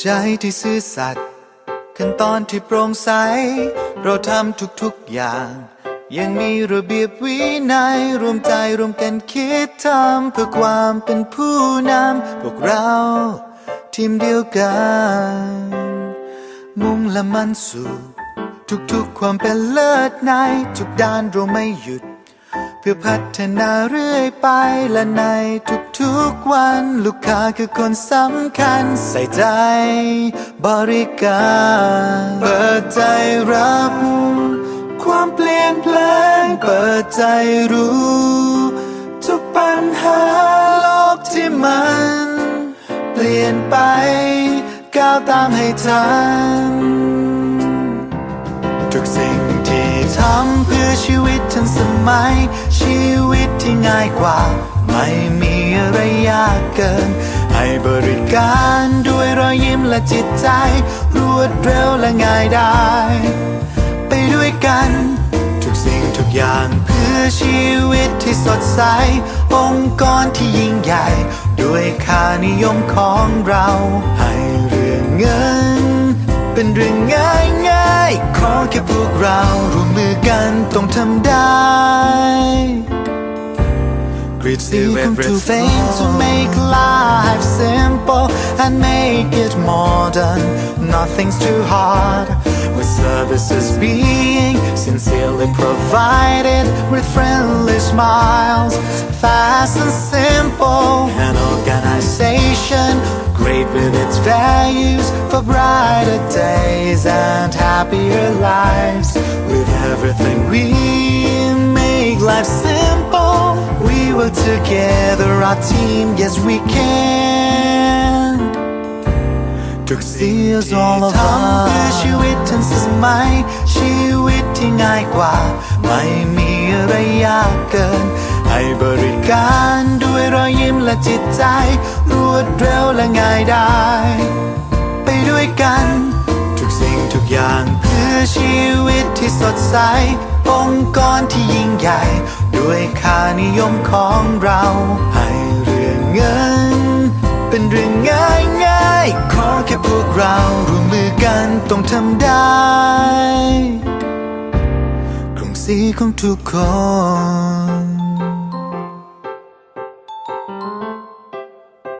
ใจที่ซื่อสัตย์ขั้นตอนที่โปร่งใส เราทำทุกๆอย่าง ยังมีระเบียบวินัยรวมใจรวมกันคิดทำเพื่อความเป็นผู้นำพวกเราทีมเดียวกัน มุ่งและมันสู่ ทุกๆความเป็นเลิศในทุกด้านเราไม่หยุด พื่อพัฒนาเรื่อยไปและในทุกๆวัน ลูกค้าคือคนสำคัญใส่ใจ บริการเปิดใจรับ ความเปลี่ยนแปลงเปิดใจรู้ ทุกปัญหาโลกที่มัน เปลี่ยนไป ก้าวตามให้ทัน ทุกสิ่งที่ทำเพื่อ ชีวิตทันสมัย ชีวิตที่ง่ายกว่า ไม่มีอะไรยากเกิน ให้บริการด้วยรอยยิ้มและจิตใจ รวดเร็วและง่ายได้ ไปด้วยกัน ทุกสิ่งทุกอย่างเพื่อชีวิตที่สดใส องค์กรที่ยิ่งใหญ่ ด้วยค่านิยมของเรา ให้เรื่องเงิน เป็นเรื่องง่ายง่ายขอ Welcome to fame to make life simple and make it modern. Nothing's too hard. With services being sincerely provided with friendly smiles, fast and simple. An organization great with its values for brighter days and happier lives. With everything we make life simple. We work together, our team, yes we can. ทุกสิ่งที่ทำเพื่อชีวิตทันสมัย ชีวิตที่ง่ายกว่า ไม่มีอะไรยากเกิน ให้บริการด้วยรอยยิ้มและจิตใจ รวดเร็วและง่ายได้ ไปด้วยกัน ทุกสิ่งทุกอย่างเพื่อชีวิตที่สดใส องค์กรที่ยิ่งใหญ่ ด้วยค่านิยมของเรา ให้เรื่องเงิน เป็นเรื่องง่ายง่ายขอแค่พวกเราร่วมมือกันต้องทำได้กรุงศรีของทุกคน